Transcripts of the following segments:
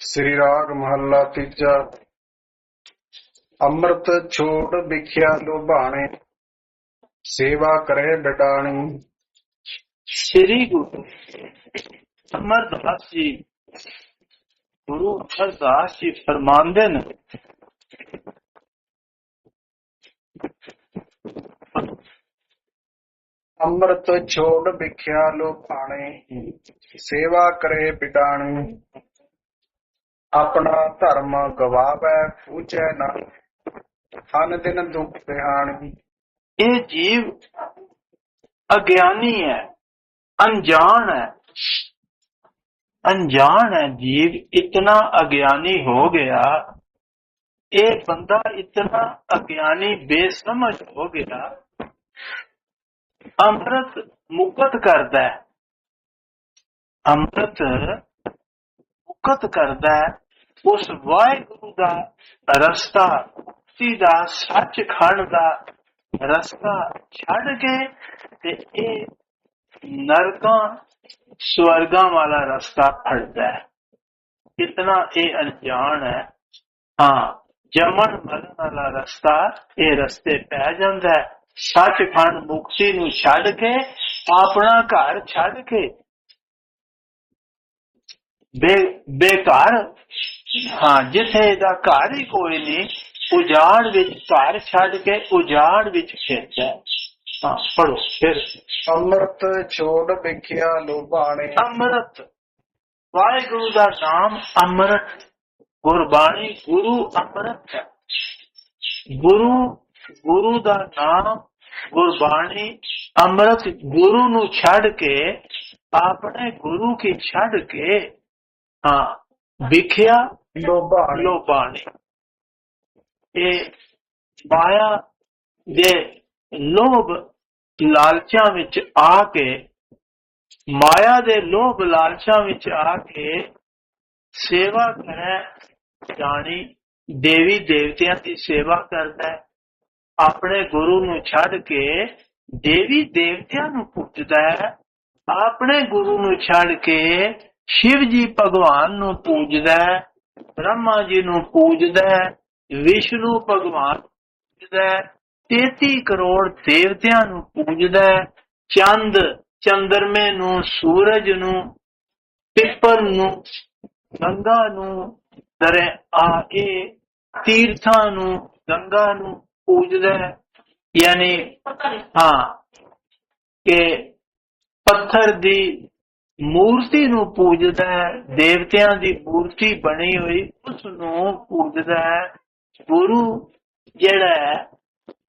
ਸ੍ਰੀ ਰਾਗ ਮਹੱਲਾ ਤੀਜਾ। ਅੰਮ੍ਰਿਤ ਛੋੜ ਵਿਖਿਆ ਲੋਭਾਣੇ, ਸੇਵਾ ਕਰੇ ਬਿਟਾਣੀ ਸ੍ਰੀ ਗੁਰੂ ਅਮਰਦਾਸ ਜੀ, ਗੁਰੂ ਅਮਰਦਾਸ ਜੀ ਫਰਮਾਉਂਦੇ ਨੇ ਅੰਮ੍ਰਿਤ ਛੋੜ ਵਿਖਿਆ ਲੋਭਾਣੇ, ਸੇਵਾ ਕਰੇ ਬਿਟਾਣੀ। ਆਪਣਾ ਧਰਮ ਗਵਾਵੈ, ਪੂਜੈ ਨਾ ਹਨ ਦਿਨ ਦੁਖ ਬਿਹਾਣੀ। ਇਹ ਜੀਵ ਅਗਿਆਨੀ ਹੈ, ਅਣਜਾਣ ਹੈ। ਅਣਜਾਣ ਹੈ ਜੀਵ, ਇਤਨਾ ਅਗਿਆਨੀ ਹੋ ਗਿਆ। ਇਹ ਬੰਦਾ ਇਤਨਾ ਅਗਿਆਨੀ, ਬੇਸਮਝ ਹੋ ਗਿਆ। ਅੰਮ੍ਰਿਤ ਮੁਕਤ ਕਰਦਾ ਹੈ। ਅੰਮ੍ਰਿਤ ਮੁਕਤ ਕਰਦਾ ਹੈ। ਉਸ ਵਾਹਿਗੁਰੂ ਦਾ ਰਸਤਾ ਮੁਕਤੀ ਦਾ ਸੱਚਖੰਡ ਦਾ ਰਸਤਾ ਛੱਡ ਕੇ ਤੇ ਇਹ ਨਰਕਾਂ, ਸਵਰਗਾਂ ਵਾਲਾ ਰਸਤਾ ਫੜਦਾ ਹੈ। ਇਤਨਾ ਇਹ ਅਣਜਾਣ ਹੈ। ਹਾਂ, ਜਮਨ ਮਰਨ ਵਾਲਾ ਰਸਤਾ ਇਹ ਰਸਤੇ ਪੈ ਜਾਂਦਾ ਹੈ। ਸੱਚਖੰਡ ਮੁਕਤੀ ਨੂੰ ਛੱਡ ਕੇ ਆਪਣਾ ਘਰ ਛੱਡ ਕੇ ਬੇ ਬੇਕਾਰ ਹਾਂ ਜਿੱਥੇ ਦਾ ਘਰ ਹੀ ਕੋਈ ਨਹੀਂ ਉਜਾੜ ਵਿੱਚ ਘਰ ਛੱਡ ਕੇ ਉਜਾੜ ਵਿੱਚ ਫਿਰਦਾ। ਹਾਂ ਪੜੋ ਫਿਰ। ਅੰਮ੍ਰਿਤ ਛੋੜ ਵਿਖਿਆ ਲੋਭਾਣੇ। ਅੰਮ੍ਰਿਤ ਵਾਹਿਗੁਰੂ ਦਾ ਨਾਮ ਅੰਮ੍ਰਿਤ ਗੁਰਬਾਣੀ ਗੁਰੂ ਅੰਮ੍ਰਿਤ ਹੈ। ਗੁਰੂ ਗੁਰੂ ਦਾ ਨਾਮ ਗੁਰਬਾਣੀ ਅੰਮ੍ਰਿਤ ਗੁਰੂ ਨੂੰ ਛੱਡ ਕੇ ਆਪਣੇ ਗੁਰੂ ਕੀ ਛੱਡ ਕੇ ਹਾਂ ਵਿਖਿਆ ਲੋਬਾਣੀ ਇਹ ਮਾਇਆ ਦੇ ਲੋਭ ਲਾਲਚਾਂ ਵਿੱਚ ਆ ਕੇ ਮਾਇਆ ਦੇ ਲੋਭ ਲਾਲਚਾਂ ਵਿੱਚ ਆ ਕੇ ਸੇਵਾ ਕਰੇ ਜਾਣੀ ਦੇਵੀ ਦੇਵਤਿਆਂ ਦੀ ਸੇਵਾ ਕਰਦਾ ਹੈ। ਆਪਣੇ ਗੁਰੂ ਨੂੰ ਛੱਡ ਕੇ ਦੇਵੀ ਦੇਵਤਿਆਂ ਨੂੰ ਪੂਜਦਾ ਹੈ। ਆਪਣੇ ਗੁਰੂ ਨੂੰ ਛੱਡ ਕੇ ਸ਼ਿਵ ਜੀ ਭਗਵਾਨ ਨੂੰ ਪੂਜਦਾ ਹੈ, ਬ੍ਰਹਮਾ ਜੀ ਨੂੰ ਪੂਜਦਾ ਹੈ, ਵਿਸ਼ਨੂੰ ਭਗਵਾਨ ਪੂਜਦਾ ਹੈ 33 ਕਰੋੜ ਦੇਵਤਿਆਂ ਨੂੰ ਪੂਜਦਾ ਹੈ, ਚੰਦ, ਚੰਦਰਮੇ ਨੂੰ, ਸੂਰਜ ਨੂੰ, ਪਿੱਪਲ ਨੂੰ, ਗੰਗਾ ਨੂੰ ਦਰੇ ਆ ਇਹ ਤੀਰਥਾਂ ਨੂੰ, ਗੰਗਾ ਨੂੰ ਪੂਜਦਾ ਹੈ। ਯਾਨੀ ਹਾਂ, ਕਿ ਪੱਥਰ ਦੀ ਮੂਰਤੀ ਨੂੰ ਪੂਜਦਾ ਹੈ, ਦੇਵਤਿਆਂ ਦੀ ਮੂਰਤੀ ਬਣੀ ਹੋਈ ਉਸ ਨੂੰ ਪੂਜਦਾ ਹੈ। ਗੁਰੂ ਜਿਹੜਾ ਹੈ,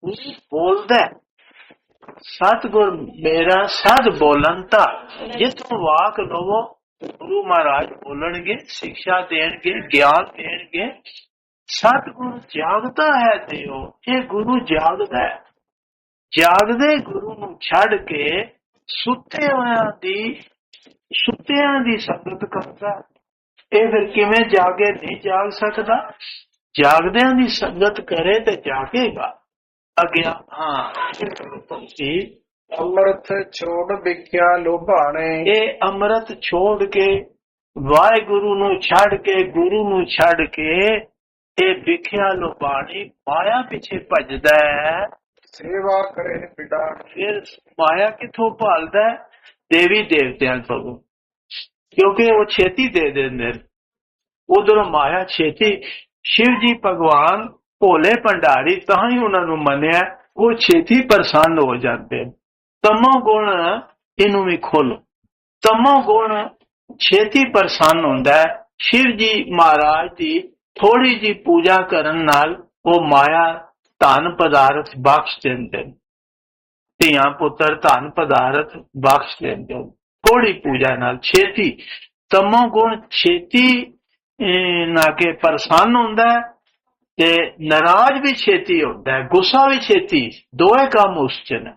ਉਹ ਬੋਲਦਾ ਹੈ। ਸਤਿਗੁਰ ਮੇਰਾ ਸਦ ਬੋਲੰਤਾ ਜਿੱਥੋਂ ਵਾਕ ਲਵੋ, ਗੁਰੂ ਮਹਾਰਾਜ ਬੋਲਣਗੇ, ਸਿੱਖਿਆ ਦੇਣਗੇ, ਗਿਆਨ ਦੇਣਗੇ। ਸਤਿਗੁਰ ਜਾਗਦਾ ਹੈ ਦਿਓ ਇਹ ਗੁਰੂ ਜਾਗਦਾ ਹੈ। ਜਾਗਦੇ ਗੁਰੂ ਨੂੰ ਛੱਡ ਕੇ ਸੁੱਤੇ ਹੋਇਆਂ ਦੀ ਸੁੱਤਿਆਂ ਦੀ ਸੰਗਤ ਕਰਦਾ ਇਹ ਫਿਰ ਕਿਵੇਂ ਜਾਗੇ ਨਹੀਂ ਜਾਗ ਸਕਦਾ? ਜਾਗਦਿਆਂ ਦੀ ਸੰਗਤ ਕਰੇ ਤੇ ਜਾਗੇਗਾ। ਅਗਿਆ ਹਾਂ। ਇਹ ਅੰਮ੍ਰਿਤ ਛੋੜ ਵਿਖਿਆ ਲੋਭਾਣੇ। ਇਹ ਅੰਮ੍ਰਿਤ ਛੋੜ ਕੇ ਵਾਹਿਗੁਰੂ ਨੂੰ ਛੱਡ ਕੇ ਗੁਰੂ ਨੂੰ ਛੱਡ ਕੇ ਇਹ ਵਿਖਿਆ ਲੋਬਾਣੀ ਮਾਇਆ ਪਿੱਛੇ ਭੱਜਦਾ ਹੈ। ਸੇਵਾ ਕਰੇ ਬਿਟਾਣੀ ਫਿਰ ਮਾਇਆ ਕਿੱਥੋਂ ਭਾਲਦਾ ਹੈ? ਦੇਵੀ ਦੇਵਤਿਆਂ ਤੋਂ ਕਿਉਂਕਿ ਉਹ ਛੇਤੀ ਦੇ ਦਿੰਦੇ ਉਧਰੋਂ ਮਾਇਆ ਛੇਤੀ ਸ਼ਿਵ ਜੀ ਭਗਵਾਨ ਭੋਲੇ ਭੰਡਾਰੀ ਤਾਂ ਹੀ ਉਹਨਾਂ ਨੂੰ ਮੰਨਿਆ ਉਹ ਛੇਤੀ ਪ੍ਰਸੰਨ ਹੋ ਜਾਂਦੇ। ਤਮੋ ਗੁਣ ਇਹਨੂੰ ਵੀ ਖੋਲੋ। ਤਮੋ ਗੁਣ ਛੇਤੀ ਪ੍ਰਸੰਨ ਹੁੰਦਾ ਸ਼ਿਵ ਜੀ ਮਹਾਰਾਜ ਦੀ ਥੋੜੀ ਜੀ ਪੂਜਾ ਕਰਨ ਨਾਲ ਉਹ ਮਾਇਆ ਧਨ ਪਦਾਰਥ ਬਖਸ਼ ਦਿੰਦੇ ਨੇ। ਧੀਆਂ ਪੁੱਤਰ ਧਨ ਪਦਾਰਥ ਬਖਸ਼ ਦਿੰਦੇ ਨੇ। ਥੋੜੀ ਪੂਜਾ ਨਾਲ ਛੇਤੀ, ਤਮੋ ਗੁਣ ਛੇਤੀ ਨਾ ਕਿ ਪ੍ਰਸੰਨ ਹੁੰਦਾ ਤੇ ਨਾਰਾਜ਼ ਵੀ ਛੇਤੀ ਹੁੰਦਾ ਹੈ, ਗੁੱਸਾ ਵੀ ਛੇਤੀ ਦੋਏ ਕੰਮ ਉਸ ਚ ਨੇ।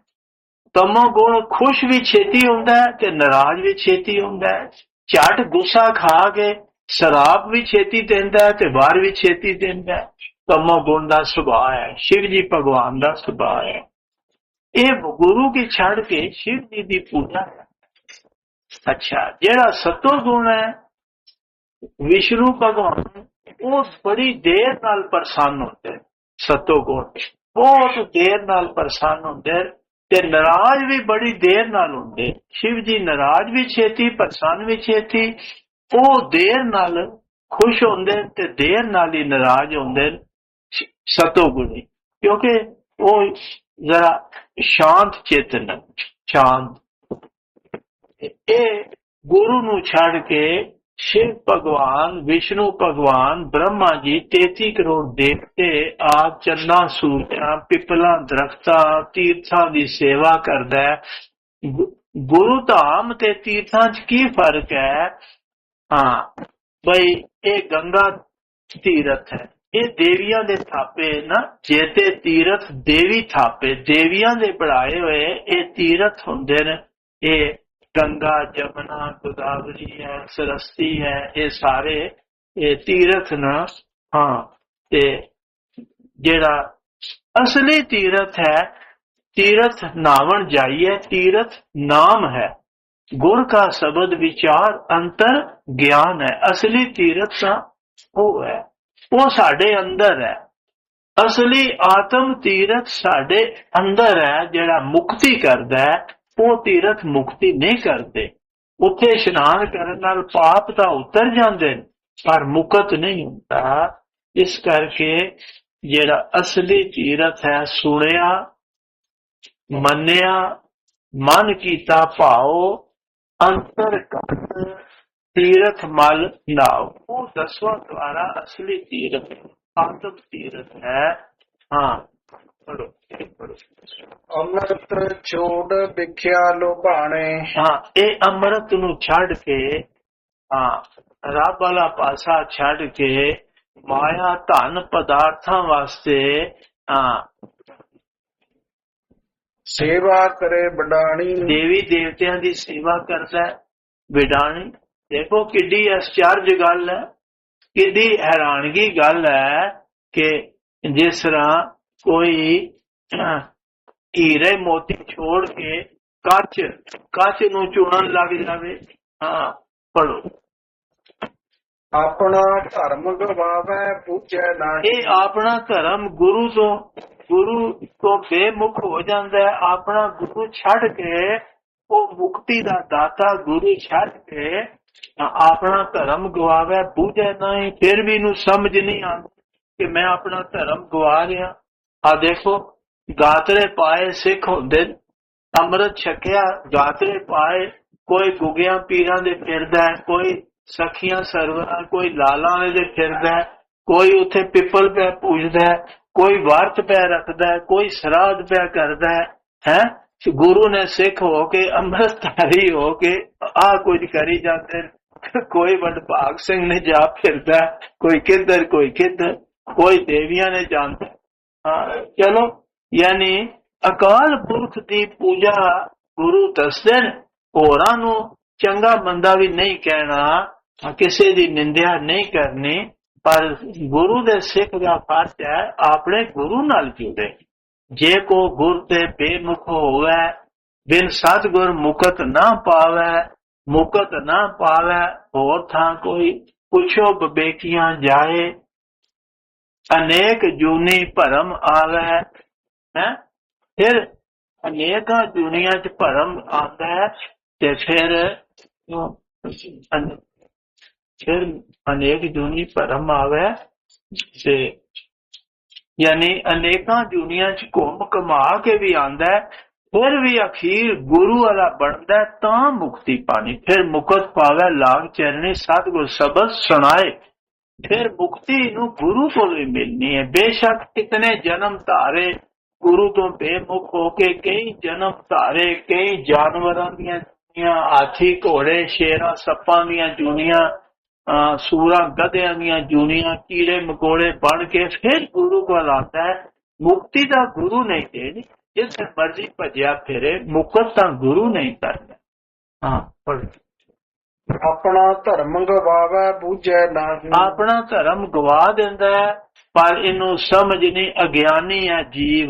ਤਮੋ ਗੁਣ ਖੁਸ਼ ਵੀ ਛੇਤੀ ਹੁੰਦਾ ਤੇ ਨਾਰਾਜ਼ ਵੀ ਛੇਤੀ ਹੁੰਦਾ ਹੈ। ਝਟ ਗੁੱਸਾ ਖਾ ਕੇ ਸ਼ਰਾਬ ਵੀ ਛੇਤੀ ਦਿੰਦਾ ਤੇ ਵਾਰ ਵੀ ਛੇਤੀ ਦਿੰਦਾ ਹੈ। ਤਮੋ ਗੁਣ ਦਾ ਸੁਭਾਅ ਹੈ, ਸ਼ਿਵ ਜੀ ਭਗਵਾਨ ਦਾ ਸੁਭਾਅ ਹੈ। ਇਹ ਗੁਰੂ ਕੀ ਛੱਡ ਕੇ ਸ਼ਿਵ ਜੀ ਦੀ ਪੂਜਾ ਹੈ। ਅੱਛਾ, ਜਿਹੜਾ ਸਤੋ ਗੁਣ ਹੈ, ਵਿਸ਼ਨੂੰ ਭਗਵਾਨ ਉਹ ਬੜੀ ਦੇਰ ਨਾਲ ਪ੍ਰਸੰਨ ਹੁੰਦੇ ਸਤੋ ਗੁਣ। ਬਹੁਤ ਦੇਰ ਨਾਲ ਪ੍ਰਸੰਨ ਹੁੰਦੇ ਤੇ ਨਾਰਾਜ਼ ਵੀ ਬੜੀ ਦੇਰ ਨਾਲ ਹੁੰਦੇ ਸ਼ਿਵ ਜੀ ਨਾਰਾਜ਼ ਵੀ ਛੇਤੀ, ਪ੍ਰਸੰਨ ਵੀ ਛੇਤੀ ਉਹ ਦੇਰ ਨਾਲ ਖੁਸ਼ ਹੁੰਦੇ ਤੇ ਦੇਰ ਨਾਲ ਹੀ ਨਾਰਾਜ਼ ਹੁੰਦੇ ਸ਼- ਸਤੋ ਗੁਣੀ ਕਿਉਂਕਿ ਉਹ ਜ਼ਰਾ ਸ਼ਾਂਤ ਚੇਤਨ ਸ਼ਾਂਤ। ਇਹ ਗੁਰੂ ਨੂੰ ਛੱਡ ਕੇ ਸ਼ਿਵ ਭਗਵਾਨ, ਵਿਸ਼ਨੂੰ ਭਗਵਾਨ, ਬ੍ਰਹਮਾ ਜੀ 33 ਕਰੋੜ ਦੇਵਤੇ, ਆਪ ਚੰਨਾ ਸੂਰਤਾਂ, ਪਿਪਲਾਂ, ਦਰਖਤਾਂ, ਤੀਰਥਾਂ ਦੀ ਸੇਵਾ ਕਰਦਾ ਗੁਰੂ ਧਾਮ ਤੇ ਤੀਰਥਾਂ 'ਚ ਕੀ ਫ਼ਰਕ ਹੈ? ਹਾਂ, ਬਈ ਇਹ ਗੰਗਾ ਤੀਰਥ ਹੈ। ਇਹ ਦੇਵੀਆਂ ਦੇ ਥਾਪੇ ਨਾ, ਜੇ ਤੇ ਤੀਰਥ ਦੇਵੀ ਥਾਪੇ, ਦੇਵੀਆਂ ਦੇ ਬਣਾਏ ਹੋਏ ਇਹ ਤੀਰਥ ਹੁੰਦੇ ਨੇ। ਇਹ ਗੰਗਾ, ਜਮਨਾ, ਗੋਦਾਵਰੀ ਹੈ, ਸਰਸਤੀ ਹੈ, ਇਹ ਸਾਰੇ ਇਹ ਤੀਰਥ ਨਾ, ਹਾਂ, ਤੇ ਜਿਹੜਾ ਅਸਲੀ ਤੀਰਥ ਹੈ, ਤੀਰਥ ਨਾਵਣ ਜਾਈਏ, ਤੀਰਥ ਨਾਮ ਹੈ। ਗੁਰ ਕਾ ਸ਼ਬਦ ਵਿਚਾਰ ਅੰਤਰ ਗਿਆਨ ਹੈ, ਅਸਲੀ ਤੀਰਥ ਤਾਂ ਉਹ ਹੈ, ਉਹ ਸਾਡੇ ਅੰਦਰ ਹੈ। ਅਸਲੀ ਆਤਮ ਤੀਰਥ ਸਾਡੇ ਅੰਦਰ ਹੈ, ਜਿਹੜਾ ਮੁਕਤੀ ਕਰਦਾ ਹੈ, ਉਹ ਤੀਰਥ ਮੁਕਤੀ ਨਹੀਂ ਕਰਦੇ। ਉੱਥੇ ਇਸ਼ਨਾਨ ਕਰਨ ਨਾਲ ਪਾਪ ਤਾਂ ਉਤਰ ਜਾਂਦੇ ਨੇ, ਪਰ ਮੁਕਤ ਨਹੀਂ ਹੁੰਦਾ। ਇਸ ਕਰਕੇ ਜਿਹੜਾ ਅਸਲੀ ਤੀਰਥ ਹੈ, ਸੁਣਿਆ, ਮੰਨਿਆ, ਮਨ ਕੀਤਾ ਭਾਉ ਅੰਤਰ ਕੰਤ ਤੀਰਥ ਮਲ ਨਾਉ ਉਹ ਦਸਵਾਂ ਦੁਆਰਾ ਅਸਲੀ ਤੀਰਥ ਆਤਮ ਤੀਰਥ ਹੈ। ਹਾਂ ਪੜੋ ਪੜੋ ਅੰਮ੍ਰਿਤ ਛੋੜ ਵਿਖਿਆ ਲੋਭਾਣੇ। ਹਾਂ ਇਹ ਅੰਮ੍ਰਿਤ ਨੂੰ ਛੱਡ ਕੇ ਹਾਂ ਰੱਬ ਵਾਲਾ ਪਾਸਾ ਛੱਡ ਕੇ ਮਾਇਆ ਧਨ ਪਦਾਰਥਾਂ ਵਾਸਤੇ ਹਾਂ ਸੇਵਾ ਕਰੇ ਬਡਾਣੀ ਦੇਵੀ ਦੇਵਤਿਆਂ ਦੀ ਸੇਵਾ ਕਰਦਾ ਹੈ ਦੇਖੋ ਕਿੱਡੀ ਅਸਚਰਜ ਗੱਲ ਹੈ, ਕਿੱਡੀ ਹੈਰਾਨਗੀ ਗੱਲ ਹੈ ਕਿ ਜਿਸ ਤਰ੍ਹਾਂ ਕੋਈ ਹੀਰੇ ਮੋਤੀ ਛੋੜ ਕੇ ਕੱਚ ਕੱਚ ਨੂੰ ਚੁਣਨ ਲੱਗ ਜਾਵੇ। ਹਾਂ ਪੜੋ ਆਪਣਾ ਧਰਮ ਗਵਾਵੇ, ਪੂਜੈ ਨਾਹੀ। ਇਹ ਆਪਣਾ ਧਰਮ ਗੁਰੂ ਤੋਂ ਗੁਰੂ ਤੋਂ ਬੇਮੁਖ ਹੋ ਜਾਂਦਾ ਹੈ। ਆਪਣਾ ਗੁਰੂ ਛੱਡ ਕੇ, ਉਹ ਮੁਕਤੀ ਦਾ ਦਾਤਾ ਗੁਰੂ ਛੱਡ ਕੇ ਆਪਣਾ ਧਰਮ ਗਵਾਵੇ ਬੂਝੇ ਨਹੀਂ। ਫਿਰ ਵੀ ਨੂੰ ਸਮਝ ਨਹੀਂ ਆਉਂਦੀ ਕਿ ਮੈਂ ਆਪਣਾ ਧਰਮ ਗਵਾ ਰਿਹਾ। ਆ ਦੇਖੋ, ਗਾਤਰੇ ਪਾਏ ਸਿੱਖ ਹੁੰਦੇ ਅੰਮ੍ਰਿਤ ਛਕਿਆ, ਗਾਤਰੇ ਪਾਏ, ਕੋਈ ਗੁਗਿਆਂ ਪੀਰਾਂ ਦੇ ਫਿਰਦਾ ਕੋਈ ਸਖੀਆਂ ਸਰਵਰਾਂ ਕੋਈ ਲਾਲਾਂ ਵਾਲੇ ਦੇ ਫਿਰਦਾ ਕੋਈ ਉੱਥੇ ਪਿੱਪਲ ਪੈ ਪੂਜਦਾ ਕੋਈ ਵਰਤ ਪੈ ਰੱਖਦਾ ਕੋਈ ਸਰਾਧ ਪੈ ਕਰਦਾ ਹੈ ਗੁਰੂ ਨੇ ਸਿੱਖ ਹੋ ਕੇ, ਅੰਮ੍ਰਿਤਧਾਰੀ ਹੋ ਕੇ ਆ ਕੁਝ ਕਰੀ ਜਾਂਦੇ ਨੇ। ਕੋਈ ਵਡਭਾਗ ਸਿੰਘ ਨੇ ਜਾ ਫਿਰਦਾ ਕੋਈ ਕਿੱਧਰ ਕੋਈ ਕਿੱਧਰ, ਕੋਈ ਦੇਵੀਆਂ ਨੇ ਜਾਂਦਾ ਹਾਂ, ਚਲੋ, ਯਾਨੀ ਅਕਾਲ ਪੁਰਖ ਦੀ ਪੂਜਾ ਗੁਰੂ ਦੱਸਦੇ ਨੇ। ਹੋਰਾਂ ਨੂੰ ਚੰਗਾ ਬੰਦਾ ਵੀ ਨਹੀਂ ਕਹਿਣਾ ਕਿਸੇ ਦੀ ਨਿੰਦਿਆ ਨਹੀਂ ਕਰਨੀ, ਪਰ ਗੁਰੂ ਦੇ ਸਿੱਖ ਦਾ ਫਰਜ਼ ਹੈ ਆਪਣੇ ਗੁਰੂ ਨਾਲ ਜੁੜੇ। ਜੇ ਕੋ ਗੁਰ ਤੇ ਬੇਮੁਖ ਹੋਵੇ, ਬਿਨ ਸਤਗੁਰ ਮੁਕਤ ਨਾ ਪਾਵੇ, ਮੁਕਤ ਨਾ ਪਾਵੇ, ਹੋਰ ਥਾਂ ਕੋਈ ਪੁੱਛੋ ਬਬੇਕੀਆਂ ਜਾਏ, ਅਨੇਕ ਜੂਨੀ ਭਰਮ ਆਵੇ, ਹੈ? ਫਿਰ ਅਨੇਕਾਂ ਦੁਨੀਆਂ ਚ ਭਰਮ ਆਉਂਦਾ ਹੈ ਤੇ ਫਿਰ ਉਹ ਅਨ- ਫਿਰ ਅਨੇਕ ਜੂਨੀ ਭਰਮ ਆਵੇ ਤੇ ਯਾਨੀ ਅਨੇਕਾਂ ਦੁਨੀਆਂ ਚ ਘੁੰਮ ਕਮਾ ਕੇ ਵੀ ਆਂਦਾ ਫਿਰ ਵੀ ਅਖੀਰ ਗੁਰੂ ਵਾਲਾ ਬਣਦਾ ਤਾਂ ਮੁਕਤੀ ਪਾਣੀ, ਫਿਰ ਮੁਕਤ ਪਾਵੇ ਲਾਗ ਚਰਨੀ ਸਤਿਗੁਰ ਸ਼ਬਦ ਸੁਣਾਏ। ਫਿਰ ਮੁਕਤੀ ਨੂੰ ਗੁਰੂ ਕੋਲ ਹੀ ਮਿਲਣੀ ਹੈ। ਬੇਸ਼ੱਕ ਕਿਤਨੇ ਜਨਮ ਧਾਰੇ, ਗੁਰੂ ਤੋਂ ਬੇਮੁਖ ਹੋ ਕੇ ਕਈ ਜਨਮ ਧਾਰੇ, ਕਈ ਜਾਨਵਰਾਂ ਦੀਆਂ ਜੂਨੀਆਂ, ਹਾਥੀ ਘੋੜੇ, ਸ਼ੇਰਾਂ, ਸੱਪਾਂ ਦੀਆਂ ਜੂਨੀਆਂ ਸੂਰਾਂ ਗਧਿਆਂ ਦੀਆਂ ਜੂਨੀਆਂ ਕੀੜੇ ਮਕੋੜੇ ਬਣ ਕੇ ਫਿਰ ਗੁਰੂ ਕੋਲ ਆਉਂਦਾ ਹੈ। ਮੁਕਤੀ ਦਾ ਗੁਰੂ ਨਹੀਂ ਦੇਣੀ ਜਿਸ ਮਰਜ਼ੀ ਭਜਿਆ ਫਿਰੇ ਮੁਕਤ ਤਾਂ ਗੁਰੂ ਨਹੀਂ ਕਰਦਾ। ਹਾਂ ਆਪਣਾ ਧਰਮ ਗਵਾਵੇ ਪੂਜੈ ਨਾਹੀ ਆਪਣਾ ਧਰਮ ਗਵਾ ਦਿੰਦਾ ਹੈ ਪਰ ਇਹਨੂੰ ਸਮਝ ਨਹੀਂ ਅਗਿਆਨੀ ਹੈ ਜੀਵ।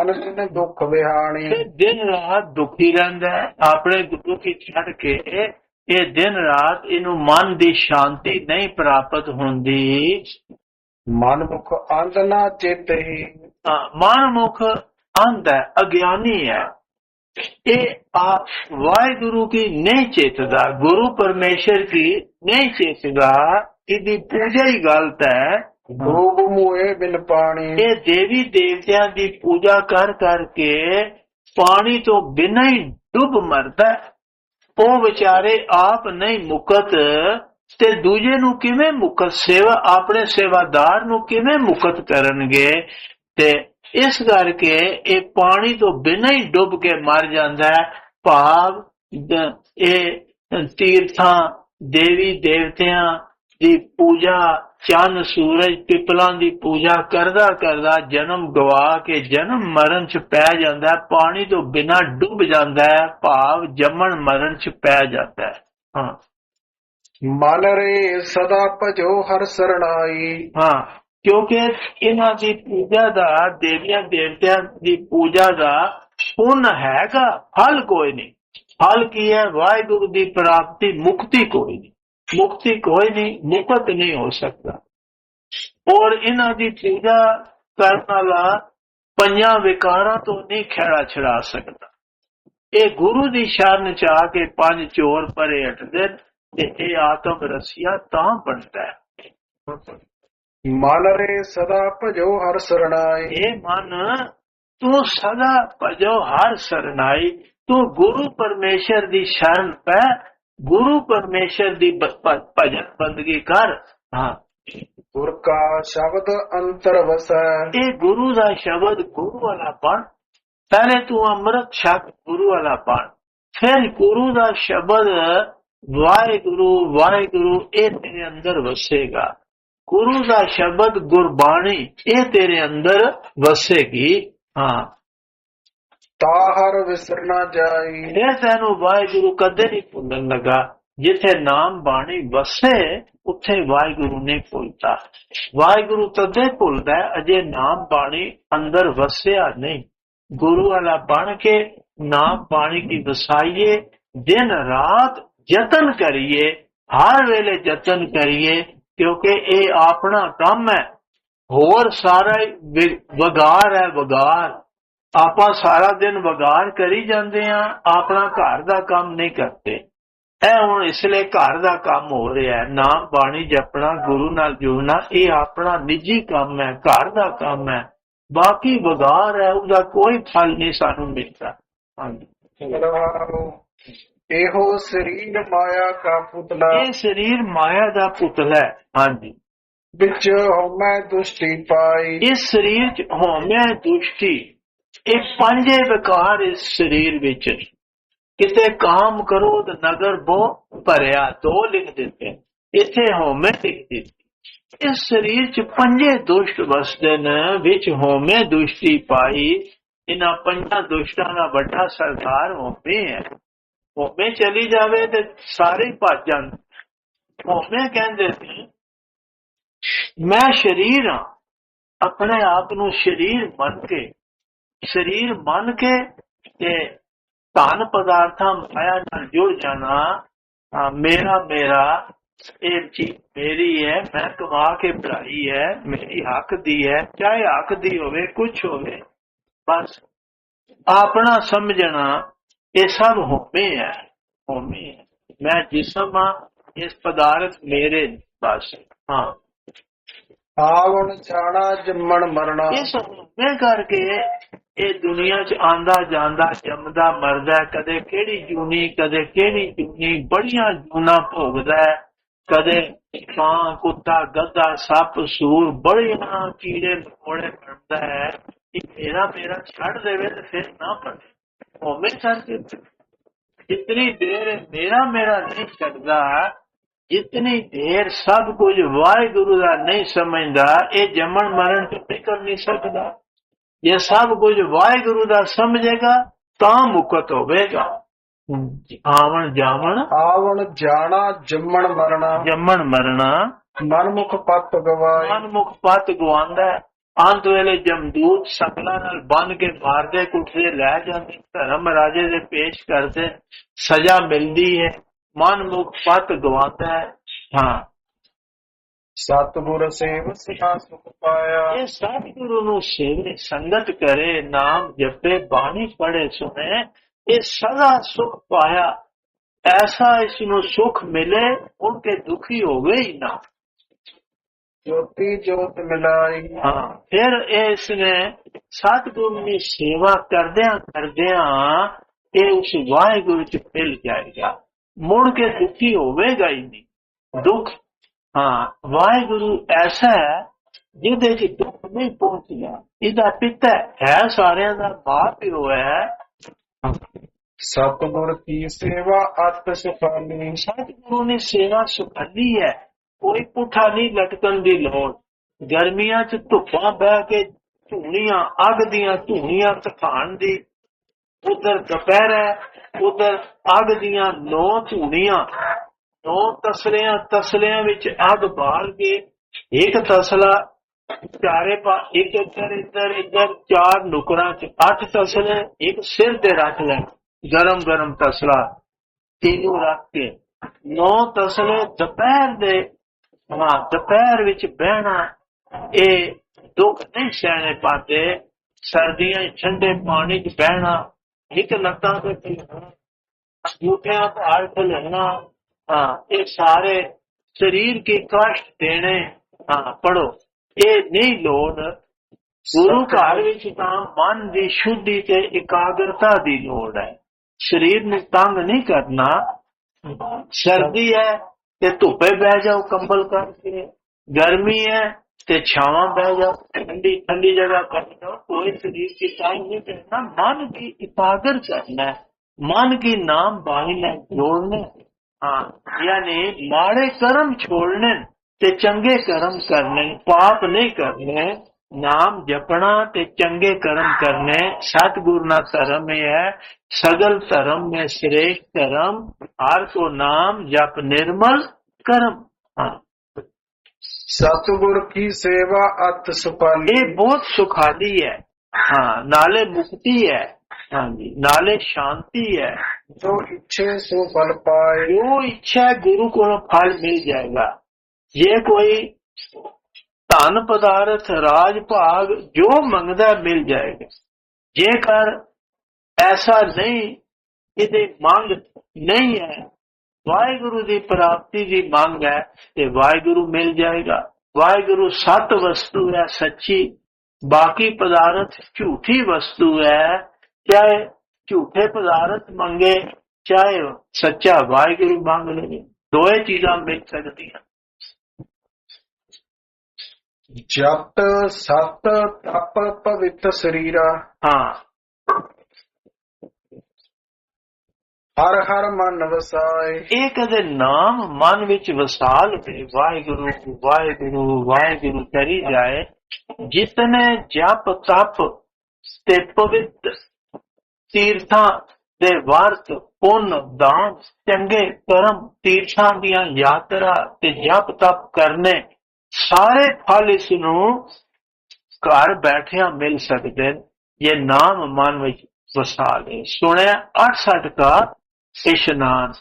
ਅਨ ਦਿਨ ਦੁੱਖ ਵਿਹਾਣੀ। ਦਿਨ ਰਾਤ ਦੁਖੀ ਰਹਿੰਦਾ ਆਪਣੇ ਦੁਖੀ ਛੱਡ ਕੇ ਇਹ ਦਿਨ ਰਾਤ ਇਹਨੂੰ ਮਨ ਦੀ ਸ਼ਾਂਤੀ ਨਹੀਂ ਪ੍ਰਾਪਤ ਹੁੰਦੀ। ਮਨ ਮੁਖ ਅੰਧ ਨਾ ਚੇਤਹੀ ਹਾਂ, ਮਨਮੁਖ ਅੰਧ ਹੈ ਅਗਿਆਨੀ ਹੈ। ਇਹ ਆ ਵਾਹਿਗੁਰੂ ਕੀ ਨਹੀਂ ਚੇਤਦਾ ਗੁਰੂ ਪਰਮੇਸ਼ਰ ਕੀ ਨਹੀਂ ਚੇਤਦਾ ਇਹਦੀ ਪੂਜਾ ਹੀ ਗਲਤ ਹੈ। ਰੂਪ ਮੂਏ ਬਿਨ ਪਾਣੀ। ਇਹ ਦੇਵੀ ਦੇਵਤਿਆਂ ਦੀ ਪੂਜਾ ਕਰ ਕਰਕੇ ਪਾਣੀ ਤੋਂ ਬਿਨਾਂ ਹੀ ਡੁੱਬ ਮਰਦਾ ਹੈ। ਉਹ ਵਿਚਾਰੇ ਆਪ ਨਹੀਂ ਮੁਕਤ, ਤੇ ਦੂਜੇ ਨੂੰ ਕਿਵੇਂ ਮੁਕਤ ਸੇਵਾ, ਆਪਣੇ ਸੇਵਾਦਾਰ ਨੂੰ ਕਿਵੇਂ ਮੁਕਤ ਕਰਨਗੇ? ਤੇ ਇਸ ਕਰਕੇ ਇਹ ਪਾਣੀ ਤੋਂ ਬਿਨਾਂ ਹੀ ਡੁੱਬ ਕੇ ਮਰ ਜਾਂਦਾ ਹੈ। ਭਾਵ ਦ- ਇਹ ਤੀਰਥਾਂ ਦੇਵੀ ਦੇਵਤਿਆਂ ਦੀ ਪੂਜਾ ਚੰਨ ਸੂਰਜ ਪਿਪਲਾਂ ਦੀ ਪੂਜਾ ਕਰਦਾ ਕਰਦਾ ਜਨਮ ਗਵਾ ਕੇ ਜਨਮ ਮਰਨ ਚ ਪੈ ਜਾਂਦਾ ਪਾਣੀ ਤੋਂ ਬਿਨਾਂ ਡੁੱਬ ਜਾਂਦਾ ਹੈ। ਭਾਵ ਜੰਮਣ ਮਰਨ ਚ ਪੈ ਜਾਂਦਾ ਹੈ। ਹਾਂ। ਮਨ ਰੇ ਸਦਾ ਭਜੋ ਹਰ ਸਰਣਾਈ। ਹਾਂ। ਕਿਉਂਕਿ ਇਹਨਾਂ ਦੀ ਪੂਜਾ ਦਾ ਦੇਵੀਆਂ ਦੇਵਤਿਆਂ ਦੀ ਪੂਜਾ ਦਾ ਪੁੰਨ ਹੈਗਾ। ਫਲ ਕੋਈ ਨਹੀਂ। ਫਲ ਕੀ ਹੈ? ਵਾਹਿਗੁਰੂ ਦੀ ਪ੍ਰਾਪਤੀ ਮੁਕਤੀ ਕੋਈ ਨਹੀਂ। ਮੁਕਤੀ ਕੋਈ ਨਹੀਂ ਮੁਕਤ ਨਹੀਂ ਹੋ ਸਕਦਾ। ਔਰ ਇਹਨਾਂ ਦੀ ਪੂਜਾ ਕਰਨ ਵਾਲਾ ਪੰਜਾਂ ਵਿਕਾਰਾਂ ਤੋਂ ਨਹੀਂ ਖੇੜਾ ਛੜਾ ਸਕਦਾ। ਇਹ ਗੁਰੂ ਦੀ ਸ਼ਰਨ ਚ ਆ ਕੇ ਪੰਜ ਚੋਰ ਪਰੇ ਹਟਦੇ ਤੇ ਇਹ ਆਤਮ ਰਸੀਆ ਤਾਂ ਬਣਦਾ ਹੈ। ਮਨ ਰੇ ਸਦਾ ਭਜੋ ਹਰ ਸਰਣਾਈ। ਇਹ ਮਨ ਤੂੰ ਸਦਾ ਭਜੋ ਹਰ ਸਰਨਾਈ ਤੂੰ ਗੁਰੂ ਪਰਮੇਸ਼ਰ ਦੀ ਸ਼ਰਨ ਪੈ ਗੁਰੂ ਪਰਮੇਸ਼ਰ ਦੀ ਭਜਨ ਬੰਦਗੀ ਕਰ। ਹਾਂ। ਗੁਰ ਕਾ ਸ਼ਬਦ ਅੰਤਰ ਵਸੈ। ਇਹ ਗੁਰੂ ਦਾ ਸ਼ਬਦ ਗੁਰੂ ਵਾਲਾ ਪੜ ਪਹਿਲੇ ਤੂੰ ਅੰਮ੍ਰਿਤ ਛਕ ਗੁਰੂ ਵਾਲਾ ਪੜ ਫਿਰ ਗੁਰੂ ਦਾ ਸ਼ਬਦ ਵਾਹਿਗੁਰੂ ਵਾਹਿਗੁਰੂ ਇਹ ਤੇਰੇ ਅੰਦਰ ਵਸੇਗਾ। ਗੁਰੂ ਦਾ ਸ਼ਬਦ ਗੁਰਬਾਣੀ ਇਹ ਤੇਰੇ ਅੰਦਰ ਵਸੇਗੀ। ਹਾਂ। ਤਾ ਵਿਸਰ ਨਾ ਜਾਈ। ਇਹ ਤੈਨੂੰ ਵਾਹਿਗੁਰੂ ਕਦੇ ਨਹੀਂ ਭੁੱਲਣ ਲੱਗਾ। ਜਿੱਥੇ ਨਾਮ ਬਾਣੀ ਵਸੇ, ਉੱਥੇ ਵਾਹਿਗੁਰੂ ਨਹੀਂ ਭੁੱਲਦਾ ਵਾਹਿਗੁਰੂ ਤਦੇ ਭੁੱਲਦਾ ਅਜੇ ਨਾਮ ਬਾਣੀ ਅੰਦਰ ਵਸਿਆ ਨਹੀਂ। ਗੁਰੂ ਵਾਲਾ ਬਣ ਕੇ ਨਾਮ ਬਾਣੀ ਦੀ ਵਸਾਈਏ, ਦਿਨ ਰਾਤ ਯਤਨ ਕਰੀਏ, ਹਰ ਵੇਲੇ ਯਤਨ ਕਰੀਏ, ਕਿਉਂਕਿ ਇਹ ਆਪਣਾ ਕੰਮ ਹੈ। ਹੋਰ ਸਾਰਾ ਹੀ ਵਗਾਰ ਹੈ ਵਗਾਰ ਆਪਾਂ ਸਾਰਾ ਦਿਨ ਵਗਾਰ ਕਰੀ ਜਾਂਦੇ ਆ ਆਪਣਾ ਘਰ ਦਾ ਕੰਮ ਨਹੀਂ ਕਰਦੇ। ਇਹ ਹੁਣ ਇਸ ਲਈ ਘਰ ਦਾ ਕੰਮ ਹੋ ਰਿਹਾ ਹੈ। ਨਾਮ ਬਾਣੀ ਜਪਣਾ ਗੁਰੂ ਨਾਲ ਜੁੜਨਾ ਇਹ ਆਪਣਾ ਨਿੱਜੀ ਕੰਮ ਹੈ ਘਰ ਦਾ ਕੰਮ ਹੈ। ਬਾਕੀ ਵਗਾਰ ਹੈ ਉਹਦਾ ਕੋਈ ਫਲ ਨਹੀਂ ਸਾਨੂੰ ਮਿਲਦਾ। ਹਾਂਜੀ। ਇਹੋ ਸਰੀਰ ਮਾਇਆ ਕਾ ਪੁਤਲਾ। ਇਹ ਸਰੀਰ ਮਾਇਆ ਦਾ ਪੁਤਲਾ ਹੈ। ਹਾਂਜੀ। ਵਿੱਚ ਹਉਮੈ ਦੁਸ਼ਟੀ ਪਾਈ। ਇਸ ਸਰੀਰ ਚ ਹੋਮਿਆ ਦੁਸ਼ਟੀ ਇਹ ਪੰਜੇ ਵਿਕਾਰ ਇਸ ਸਰੀਰ ਵਿੱਚ ਕਿਤੇ ਕਾਮ ਕਰੋ ਤਾਂ ਨਗਰ ਬੋ ਭਰਿਆ, ਦੋ ਲਿਖ ਦਿੱਤੇ। ਇੱਥੇ ਹੋਮੇ ਲਿਖ ਦਿੱਤੀ। ਇਸ ਸਰੀਰ ਚ ਪੰਜੇ ਦੁਸ਼ਟ ਵਸਦੇ ਨੇ, ਵਿੱਚ ਹੋਮੇ ਦੁਸ਼ਟੀ ਪਾਈ। ਇਹਨਾਂ ਪੰਜਾਂ ਦੁਸ਼ਟਾਂ ਦਾ ਵੱਡਾ ਸਰਕਾਰ ਹੋਮੇ ਹੈ। ਹੋਮੇ ਚਲੀ ਜਾਵੇ ਤੇ ਸਾਰੇ ਹੀ ਭੱਜ ਜਾਂਦੇ। ਹੋਮੇ ਕਹਿੰਦੇ ਨੇ, ਮੈਂ ਸ਼ਰੀਰ ਹਾਂ। ਆਪਣੇ ਆਪ ਨੂੰ ਸ਼ਰੀਰ ਮੰਨ ਕੇ ਸਰੀਰ ਮੰਨ ਕੇ ਤੇ ਧਨ ਪਦਾਰਥਾਂ ਮਾਇਆ ਨਾਲ ਜੁੜ ਜਾਣਾ ਮੇਰਾ ਮੇਰਾ ਇਹ ਚੀਜ਼ ਮੇਰੀ ਹੈ ਮੈਂ ਕਮਾ ਕੇ ਬਣਾਈ ਹੈ ਮੇਰੀ ਹੱਕ ਦੀ ਹੈ ਚਾਹੇ ਹੱਕ ਦੀ ਹੋਵੇ ਕੁਝ ਹੋਵੇ ਬਸ ਆਪਣਾ ਸਮਝਣਾ ਇਹ ਸਭ ਹੋਮੇ ਹੈ ਹੋਮੇ ਹੈ ਮੈਂ ਜਿਸਮ ਹਾਂ ਇਸ ਪਦਾਰਥ ਮੇਰੇ ਬਸ ਹਾਂ ਆਵਣ ਜਾਣਾ ਜੰਮਣ ਮਰਣਾ ਇਸ ਹੋਮੇ ਕਰਕੇ ਇਹ ਦੁਨੀਆ 'ਚ ਆਂਦਾ ਜਾਂਦਾ, ਜੰਮਦਾ, ਮਰਦਾ, ਕਦੇ ਕਿਹੜੀ ਜੂਨੀ, ਕਦੇ ਕਿਹੜੀ ਜੂਨੀ, ਬੜੀਆਂ ਜੂਨਾ ਭੋਗਦਾ ਕਦੇ ਕਾਂ ਕੁੱਤਾ ਗੱਦਾ ਸੱਪ, ਸੂਰ, ਬੜੀਆਂ ਕੀੜੇ ਮਕੌੜੇ ਬਣਦਾ ਹੈ ਕਿ ਮੇਰਾ ਮੇਰਾ ਛੱਡ ਦੇਵੇ ਤੇ ਫਿਰ ਨਾ ਪੜੇ ਹੋਮੇ ਕਰਕੇ ਜਿਤਨੀ ਦੇਰ ਮੇਰਾ ਮੇਰਾ ਨਹੀਂ ਛੱਡਦਾ, ਜਿਤਨੀ ਦੇਰ ਸਭ ਕੁਝ ਵਾਹਿਗੁਰੂ ਦਾ ਨਹੀਂ ਸਮਝਦਾ, ਇਹ ਜੰਮਣ ਮਰਨ ਤੋਂ ਨਿਕਲ ਨਹੀਂ ਸਕਦਾ। ਇਹ ਸਭ ਕੁਝ ਵਾਹਿਗੁਰੂ ਦਾ ਸਮਝੇਗਾ ਤਾਂ ਮੁਕਤ ਹੋਵੇਗਾ। ਆਵਣ ਜਾਵਣ। ਆਵਣ ਜਾਣਾ ਜੰਮਣ ਮਰਣਾ। ਜੰਮਣ ਮਰਨਾ ਮਨਮੁਖ ਪਤ ਗਵਾਈ ਮਨ ਮੁਖ ਪਤ ਗਵਾਉਂਦਾ। ਅੰਤ ਵੇਲੇ ਜਮਦੂਤ ਸਕਲਾਂ ਨਾਲ ਬੰਨ ਕੇ ਮਾਰਦੇ ਕੁੱਟਦੇ ਲੈ ਜਾਂਦੇ ਧਰਮ ਰਾਜੇ ਦੇ ਪੇਸ਼ ਕਰਦੇ। ਸਜ਼ਾ ਮਿਲਦੀ ਹੈ। ਮਨ ਮੁਖ ਪਤ ਗਵਾਉਂਦਾ ਹੈ। ਹਾਂ। ਸਤਿਗੁਰ ਸੇਵ ਸਿਆ ਸੁਖ ਪਾਇਆ ਇਹ ਸਤਿਗੁਰੂ ਨੂੰ ਸੇਵੇ ਸੰਗਤ ਕਰੇ ਨਾਮ ਜਪੇ ਬਾਣੀ ਪੜੇ ਸੁਨੇ ਇਹ ਸਦਾ ਸੁਖ ਪਾਇਆ। ਐਸਾ ਇਸ ਨੂੰ ਸੁਖ ਮਿਲੇ ਉਨਕੇ ਦੁਖੀ ਹੋਵੇ ਹੀ ਨਾ। ਜੋਤੀ ਜੋਤ ਮਿਲਾਈ। ਹਾਂ ਫਿਰ ਇਸ ਨੇ ਸਤਿਗੁਰੂ ਦੀ ਸੇਵਾ ਕਰਦਿਆਂ ਕਰਦਿਆਂ ਇਹ ਉਸ ਵਾਹਿਗੁਰੂ ਚ ਮਿਲ ਜਾਏਗਾ। ਮੁੜ ਕੇ ਦੁਖੀ ਹੋਵੇਗਾ ਹੀ ਨਹੀਂ। ਦੁੱਖ ਹਾਂ ਵਾਹਿਗੁਰੂ ਐਸਾ ਹੈ ਜਿਹਦੇ ਚ ਦੁੱਖ ਨਹੀਂ ਪਹੁੰਚਦਾ ਇਹਦਾ ਪਿਤਾ ਹੈ ਸਾਰਿਆਂ ਦਾ ਬਾਪ ਹੈ। ਸਤਿਗੁਰ ਕੀ ਸੇਵਾ ਅਤ ਸੁਖਾਲੀ। ਸਤਿਗੁਰੂ ਨੇ ਸੇਵਾ ਸੁਖਾਲੀ ਹੈ। ਕੋਈ ਪੁੱਠਾ ਨਹੀਂ ਲਟਕਣ ਦੀ ਲੋੜ। ਗਰਮੀਆਂ ਚ ਧੁੱਪਾਂ ਬਹਿ ਕੇ ਧੂਣੀਆਂ ਅੱਗ ਦੀਆਂ ਧੂਣੀਆਂ ਤਖਾਣ ਦੀ। ਉਧਰ ਦੁਪਹਿਰ ਹੈ ਉਧਰ ਅੱਗ ਦੀਆਂ ਨੌ ਧੂਣੀਆਂ। ਨੌ ਤਸਲਿਆਂ ਤਸਲਿਆਂ ਵਿੱਚ ਅੱਗ ਬਾਲ ਕੇ, ਇੱਕ ਤਸਲਾ, ਚਾਰੇ ਪਾ, ਇੱਕ ਇੱਧਰ ਇੱਧਰ ਇੱਧਰ, ਚਾਰ ਨੁਕਰਾਂ ਚ ਅੱਠ ਤਸਲੇ, ਇੱਕ ਸਿਰ ਤੇ ਰੱਖ ਲੈ, ਗਰਮ ਗਰਮ ਤਸਲਾ, ਤੀਨੋਂ ਰੱਖ ਕੇ। ਨੌ ਤਸਲੇ ਦੁਪਹਿਰ ਦੇ, ਹਾਂ, ਦੁਪਹਿਰ ਵਿੱਚ ਬਹਿਣਾ, ਇਹ ਦੁੱਖ ਨਹੀਂ ਸਹਿਣੇ ਪਾਤੇ। ਸਰਦੀਆਂ 'ਚ ਠੰਡੇ ਪਾਣੀ 'ਚ ਬਹਿਣਾ, ਇੱਕ ਲੱਤਾਂ ਤੇ ਫਿਰਨਾ ਅੰਗੂਠਿਆਂ ਭਾਰ ਖਲਣਾ ਹਾਂ ਇਹ ਸਾਰੇ ਸਰੀਰ ਕੇ ਕਸ਼ਟ ਦੇਣੇ ਹਾਂ ਪੜੋ ਇਹ ਨਹੀਂ ਲੋੜ ਗੁਰੂ ਘਰ ਵਿੱਚ ਤਾਂ ਮਨ ਦੀ ਸ਼ੁੱਧੀ ਤੇ ਇਕਾਗਰਤਾ ਦੀ ਲੋੜ ਹੈ ਸਰੀਰ ਨੂੰ ਤੰਗ ਨਹੀਂ ਕਰਨਾ ਸਰਦੀ ਹੈ ਤੇ ਧੁੱਪੇ ਬਹਿ ਜਾਓ ਕੰਬਲ ਕਰਕੇ ਗਰਮੀ ਹੈ ਤੇ ਛਾਵਾਂ ਬਹਿ ਜਾਓ ਠੰਡੀ ਠੰਡੀ ਜਗ੍ਹਾ ਕਰ ਜਾਓ ਕੋਈ ਸਰੀਰ की तंग नहीं करना मन की इकागर करना है मन की नाम बाणी में ਹਾਂ ਯਾਨੀ ਮਾੜੇ ਕਰਮ ਛੋੜਨੇ ਤੇ ਚੰਗੇ ਕਰਮ ਕਰਨੇ ਪਾਪ ਨਹੀਂ ਕਰਨੇ ਨਾਮ ਜਪਣਾ ਤੇ ਚੰਗੇ ਕਰਮ ਕਰਨੇ ਸਤਗੁਰ ਨਾਲ ਧਰਮ ਹੈ ਸਗਲ ਧਰਮ ਮੇ ਸ੍ਰੇਸ਼ਟ ਧਰਮ ਹਰ ਕੋ ਨਾਮ ਜਪ ਨਿਰਮਲ ਕਰਮ। ਸਤਗੁਰ ਕੀ ਸੇਵਾ ਅਤ ਸੁਪਾਲੀ। ਇਹ ਬਹੁਤ ਸੁਖਾਲੀ ਹੈ। ਹਾਂ ਨਾਲੇ ਮੁਕਤੀ ਹੈ। ਹਾਂਜੀ ਨਾਲੇ ਸ਼ਾਂਤੀ ਹੈ। ਜੋ ਇੱਛੇ ਸੋ ਫਲ ਪਾਏ। ਜੋ ਇੱਛਾ ਗੁਰੂ ਕੋਲੋਂ ਫਲ ਮਿਲ ਜਾਏਗਾ। ਜੇ ਕੋਈ ਧਨ ਪਦਾਰਥ ਰਾਜ ਭਾਗ ਜੋ ਮੰਗਦਾ ਮਿਲ ਜਾਏਗਾ। ਜੇਕਰ ਐਸਾ ਨਹੀਂ ਇਹਦੇ ਮੰਗ ਨਹੀਂ ਹੈ ਵਾਹਿਗੁਰੂ ਦੀ ਪ੍ਰਾਪਤੀ ਦੀ ਮੰਗ ਹੈ ਤੇ ਵਾਹਿਗੁਰੂ ਮਿਲ ਜਾਏਗਾ। ਵਾਹਿਗੁਰੂ ਸਤ ਵਸਤੂ ਹੈ ਸੱਚੀ। ਬਾਕੀ ਪਦਾਰਥ ਝੂਠੀ ਵਸਤੂ ਹੈ ਚਾਹੇ ਝੂਠੇ ਪਦਾਰਥ ਮੰਗੇ ਚਾਹੇ ਸੱਚਾ ਵਾਹਿਗੁਰੂ ਮੰਗ ਲਵੇ ਦੋਏ ਚੀਜ਼ਾਂ ਮਿਲ ਸਕਦੀਆਂ। ਜਪ ਸਤ ਤਪ ਪਵਿੱਤ ਸਰੀਰਾ। ਹਾਂ। ਹਰ ਹਰ ਮਨ ਵਸਾਏ। ਇਹ ਕਦੇ ਨਾਮ ਮਨ ਵਿੱਚ ਵਸਾ ਲਵੇ ਵਾਹਿਗੁਰੂ ਵਾਹਿਗੁਰੂ ਵਾਹਿਗੁਰੂ ਕਰੀ ਜਾਏ। ਜਿਤਨੇ ਜਪ ਤਪ ਤੇ ਪਵਿੱਤ ਤੀਰਥਾਂ ਦੇ ਵਰਤ ਪੁੰਨ, ਦਾਨ, ਚੰਗੇ ਕਰਮ, ਤੀਰਥਾਂ ਦੀਆਂ ਯਾਤਰਾ ਤੇ ਜਪ ਤਪ ਕਰਨੇ, ਸਾਰੇ ਫਲ ਇਸ ਨੂੰ ਘਰ ਬੈਠਿਆਂ ਮਿਲ ਸਕਦੇ ਨੇ। ਇਹ ਨਾਮ ਮਨ ਵਿੱਚ ਵਸਾ ਲੈ ਸੁਣਿਆ 68 ਦਾ ਇਸ਼ਨਾਨ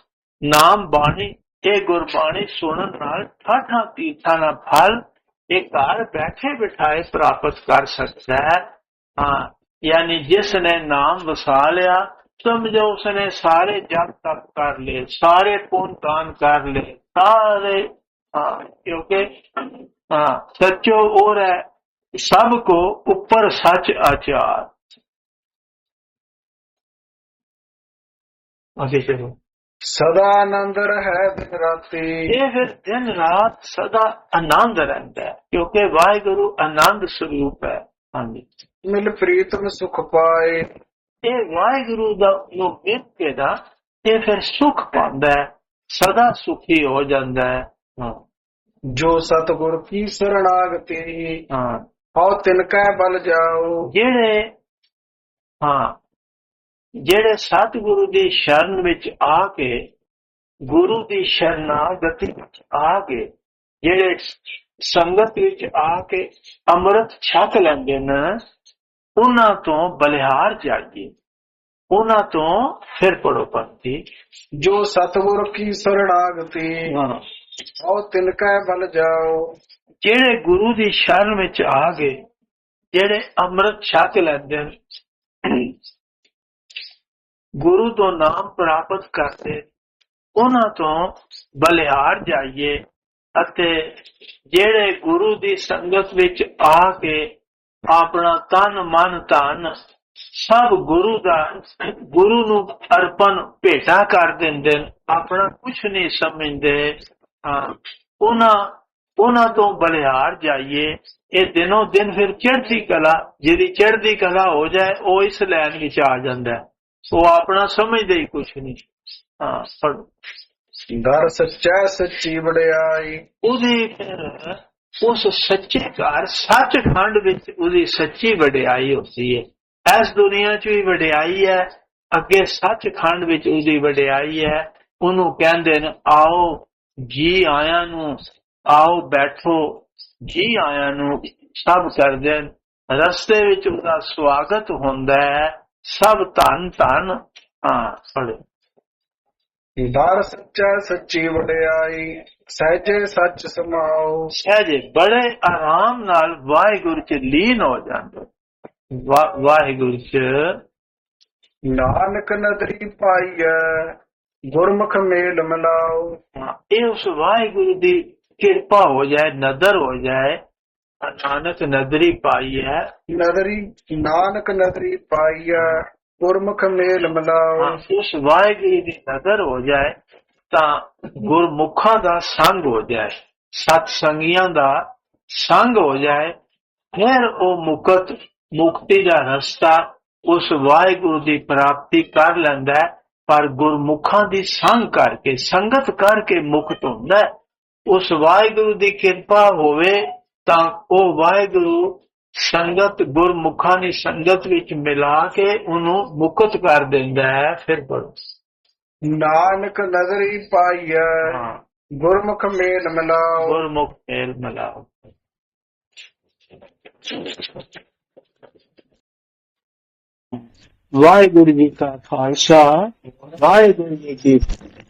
ਨਾਮ ਬਾਣੀ, ਇਹ ਗੁਰਬਾਣੀ ਸੁਣਨ ਨਾਲ ਠਾਠਾਂ ਤੀਰਥਾਂ ਦਾ ਫਲ ਇਹ ਘਰ ਬੈਠੇ ਬਿਠਾਏ ਪ੍ਰਾਪਤ ਕਰ ਸਕਦਾ ਹੈ ਹਾਂ ਯਾਨੀ ਜਿਸ ਨੇ ਨਾਮ ਵਸਾ ਲਿਆ ਸਮਝੋ ਉਸਨੇ ਸਾਰੇ ਜਪ ਤਪ ਕਰ ਲਏ ਸਾਰੇ ਪੁੰਨ ਦਾਨ ਕਰ ਲਏ ਸਾਰੇ ਕਿਉਂਕਿ ਹਾਂ ਸੱਚੋ ਔਰ ਹੈ ਸਭ ਕੋ ਉੱਪਰ ਸੱਚ ਆਚਾਰ। ਅੱਗੇ ਚਲੋ। ਸਦਾ ਆਨੰਦ ਰਹਿ ਦਿਨ ਰਾਤੀ। ਇਹ ਫਿਰ ਦਿਨ ਰਾਤ ਸਦਾ ਆਨੰਦ ਰਹਿੰਦਾ ਹੈ ਕਿਉਂਕਿ ਵਾਹਿਗੁਰੂ ਆਨੰਦ ਸਰੂਪ ਹੈ। ਹਾਂਜੀ। ਮਿਲ ਪ੍ਰੀਤਮ ਸੁਖ ਪਾਏ। ਇਹ ਵਾਹਿਗੁਰੂ ਦਾ ਨੂੰ ਮਿਲ ਕੇ ਦਾ ਇਹ ਫਿਰ ਸੁਖ ਪਾਉਂਦਾ ਹੈ ਸਦਾ ਸੁਖੀ ਹੋ ਜਾਂਦਾ ਹੈ। ਹਾਂ। ਜੋ ਸਤਿਗੁਰ ਕੀ ਸਰਣਾਗਤੀ ਹਾਂ। ਹਉ ਤਿਨ ਕੈ ਬਲ ਜਾਓ। ਜਿਹੜੇ ਹਾਂ। ਜਿਹੜੇ ਸਤਿਗੁਰੂ ਦੀ ਸ਼ਰਨ ਵਿੱਚ ਆ ਕੇ ਗੁਰੂ ਦੀ ਸ਼ਰਨਾਗਤੀ ਵਿੱਚ ਆ ਕੇ ਜਿਹੜੇ ਸੰਗਤ ਵਿੱਚ ਆ ਕੇ ਅੰਮ੍ਰਿਤ ਛਕ ਲੈਂਦੇ ਨੇ ਉਹਨਾਂ ਤੋਂ ਬਲਿਹਾਰ ਜਾਈਏ ਉਹਨਾਂ ਤੋਂ ਫਿਰ ਪੜੋ ਪੰਥੀ। ਜੋ ਸਤਿਗੁਰ ਕੀ ਸਰਣਾਗਤੀ ਉਹ ਤਿਨਕੈ ਬਲ ਜਾਓ। ਜਿਹੜੇ ਗੁਰੂ ਦੀ ਸ਼ਰਨ ਵਿੱਚ ਆ ਗਏ ਜਿਹੜੇ ਅੰਮ੍ਰਿਤ ਛਕ ਲੈਂਦੇ ਨੇ ਗੁਰੂ ਤੋਂ ਨਾਮ ਪ੍ਰਾਪਤ ਕਰਦੇ ਉਹਨਾਂ ਤੋਂ ਬਲਿਹਾਰ ਜਾਈਏ। ਅਤੇ ਜਿਹੜੇ ਗੁਰੂ ਦੀ ਸੰਗਤ ਵਿੱਚ ਆ ਕੇ ਆਪਣਾ ਤਨ, ਮਨ, ਧਨ ਸਭ ਗੁਰੂ ਦਾ, ਗੁਰੂ ਨੂੰ ਅਰਪਣ, ਭੇਟਾ ਕਰ ਦਿੰਦੇ ਆਪਣਾ ਕੁਝ ਨਹੀਂ ਸਮਝਦੇ। ਹਾਂ, ਉਹਨਾਂ ਉਹਨਾਂ ਤੋਂ ਬਲਿਹਾਰ ਜਾਈਏ। ਇਹ ਦਿਨੋਂ ਦਿਨ ਫਿਰ ਚੜ੍ਹਦੀ ਕਲਾ, ਜਿਹਦੀ ਚੜ੍ਹਦੀ ਕਲਾ ਹੋ ਜਾਏ, ਉਹ ਇਸ ਲੈਣ ਵਿੱਚ ਆ ਜਾਂਦਾ। ਉਹ ਆਪਣਾ ਸਮਝਦੇ ਹੀ ਕੁਝ ਨਹੀਂ। ਹਾਂ, ਪੜ੍ਹੋ। ਦਰ ਸੱਚੈ ਸੱਚੀ ਵਡਿਆਈ। ਉਹਦੀ ਫਿਰ ਉਸ ਸੱਚੇ ਘਰ ਸੱਚ ਖੰਡ ਵਿੱਚ ਉਹਦੀ ਸੱਚੀ ਵਡਿਆਈ ਹੁੰਦੀ ਹੈ। ਇਸ ਦੁਨੀਆ 'ਚ ਵੀ ਵਡਿਆਈ ਹੈ, ਅੱਗੇ ਸੱਚਖੰਡ ਵਿੱਚ ਉਹਦੀ ਵਡਿਆਈ ਹੈ। ਉਹਨੂੰ ਕਹਿੰਦੇ ਨੇ, ਆਓ ਜੀ ਆਇਆਂ ਨੂੰ, ਆਓ ਬੈਠੋ, ਜੀ ਆਇਆਂ ਨੂੰ, ਸਭ ਕਰਦੇ ਰਸਤੇ ਵਿੱਚ ਉਹਦਾ ਸਵਾਗਤ ਹੁੰਦਾ ਹੈ, ਸਭ ਧੰਨ ਧੰਨ, ਹਾਂ ਪੜ੍ਹੋ ਦਰ ਸੱਚੈ ਸੱਚੀ ਵਡਿਆਈ ਸਹਿਜੇ ਸੱਚ ਸਮਾਓ। ਸਹਿਜੇ ਬੜੇ ਆਰਾਮ ਨਾਲ ਵਾਹਿਗੁਰੂ ਚ ਲੀਨ ਹੋ ਜਾਂਦੇ। ਵਾਹਿਗੁਰੂ ਚ। ਨਾਨਕ ਨਦਰੀ ਪਾਈਐ ਗੁਰਮੁਖ ਮੇਲ ਮਿਲਾਓ। ਹਾਂ, ਇਹ ਉਸ ਵਾਹਿਗੁਰੂ ਦੀ ਕਿਰਪਾ ਹੋ ਜਾਏ ਨਦਰ ਹੋ ਜਾਏ ਨਾਨਕ ਨਦਰੀ ਪਾਈ ਹੈ ਨਦਰੀ ਨਾਨਕ ਨਦਰੀ ਪਾਈਐ। ਗੁਰਮੁਖ ਮੇਲ ਮਿਲਾਓ ਉਸ ਵਾਹਿਗੁਰੂ ਦੀ ਨਦਰ ਹੋ ਜਾਏ ਤਾਂ ਗੁਰਮੁਖਾਂ ਦਾ ਸੰਗ ਹੋ ਜਾਏ ਸਤ ਸੰਗੀਆਂ ਦਾ ਸੰਗ ਹੋ ਜਾਏ ਫਿਰ ਉਹ ਮੁਕਤ ਮੁਕਤੀ ਦਾ ਰਸਤਾ ਉਸ ਵਾਹਿਗੁਰੂ ਦੀ ਪ੍ਰਾਪਤੀ ਕਰ ਲੈਂਦਾ ਹੈ, ਪਰ ਗੁਰਮੁਖਾਂ ਦੀ ਸੰਗ ਕਰਕੇ ਸੰਗਤ ਕਰਕੇ ਮੁਕਤ ਹੁੰਦਾ ਉਸ ਵਾਹਿਗੁਰੂ ਦੀ ਕਿਰਪਾ ਹੋਵੇ ਤਾਂ ਉਹ ਵਾਹਿਗੁਰੂ ਸੰਗਤ ਗੁਰਮੁਖਾਂ ਦੀ ਸੰਗਤ ਵਿੱਚ ਮਿਲਾ ਕੇ ਉਹਨੂੰ ਮੁਕਤ ਕਰ ਦਿੰਦਾ ਹੈ ਫਿਰ ਪੜੋ ਨਾਨਕ ਨਦਰੀ ਪਾਈਐ ਗੁਰਮੁਖ ਮੇਲ ਮਿਲਾਓ ਗੁਰਮੁਖ ਮੇਲ ਮਿਲਾਓ ਵਾਹਿਗੁਰੂ ਜੀ ਕਾ ਖਾਲਸਾ ਵਾਹਿਗੁਰੂ ਜੀ ਕੀ ਫਤਿਹ।